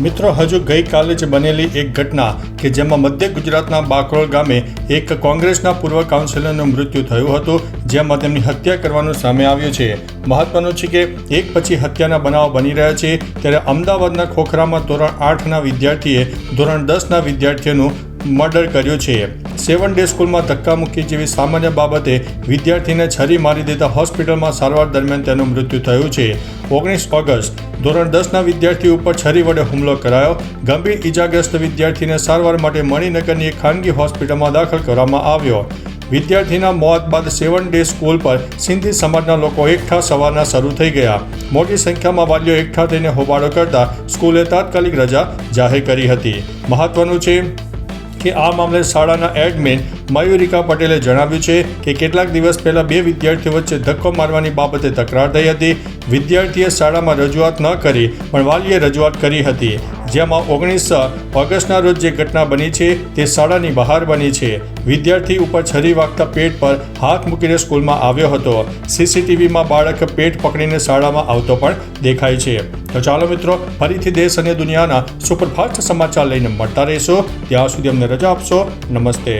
મિત્રો, હજુ ગઈકાલે જ બનેલી એક ઘટના કે જેમાં મધ્ય ગુજરાતના બાકરોલ ગામે એક કોંગ્રેસના પૂર્વ કાઉન્સિલરનું મૃત્યુ થયું હતું, જેમાં તેમની હત્યા કરવાનું સામે આવ્યું છે. મહત્વનું છે કે એક પછી હત્યાના બનાવ બની રહ્યા છે. ત્યારે અમદાવાદના ખોખરામાં ધોરણ આઠના વિદ્યાર્થીએ ધોરણ દસના વિદ્યાર્થીઓનું મર્ડર કર્યું છે. સેવન ડે સ્કૂલમાં ધક્કામુક્કી જેવી સામાન્ય બાબતે વિદ્યાર્થીને છરી મારી દેતા હોસ્પિટલમાં સારવાર દરમિયાન તેનું મૃત્યુ થયું છે. ઓગણીસ ઓગસ્ટ, ધોરણ દસના વિદ્યાર્થી ઉપર છરી વડે હુમલો કરાયો. ગંભીર ઇજાગ્રસ્ત વિદ્યાર્થીને સારવાર માટે મણિનગરની એક ખાનગી હોસ્પિટલમાં દાખલ કરવામાં આવ્યો. વિદ્યાર્થીના મોત બાદ સેવન ડે સ્કૂલ પર સિંધી સમાજના લોકો એકઠા સવારના શરૂ થઈ ગયા. મોટી સંખ્યામાં વાલીઓ એકઠા થઈને હોબાળો કરતા સ્કૂલે તાત્કાલિક રજા જાહેર કરી હતી. મહત્વનું છે કે આ મામલે શાળાના એડમિન મયુરિકા પટેલે જણાવ્યું છે કે કેટલાક દિવસ પહેલા બે વિદ્યાર્થીઓ વચ્ચે ધક્કો મારવાની બાબતે તકરાર થઈ હતી. વિદ્યાર્થીએ શાળામાં રજૂઆત ન કરી, પણ વાલીએ રજૂઆત કરી હતી. જેમાં ઓગણીસ ઓગસ્ટના રોજ જે ઘટના બની છે તે શાળાની બહાર બની છે. વિદ્યાર્થી ઉપર છરી વાગતા પેટ પર હાથ મૂકીને સ્કૂલમાં આવ્યો હતો. સીસીટીવીમાં બાળક પેટ પકડીને શાળામાં આવતો પણ દેખાય છે. તો ચાલો મિત્રો, ફરીથી દેશ અને દુનિયાના સુપરફાસ્ટ સમાચાર લઈને મળતા રહેશો. ત્યાં સુધી અમને રજા આપશો. નમસ્તે.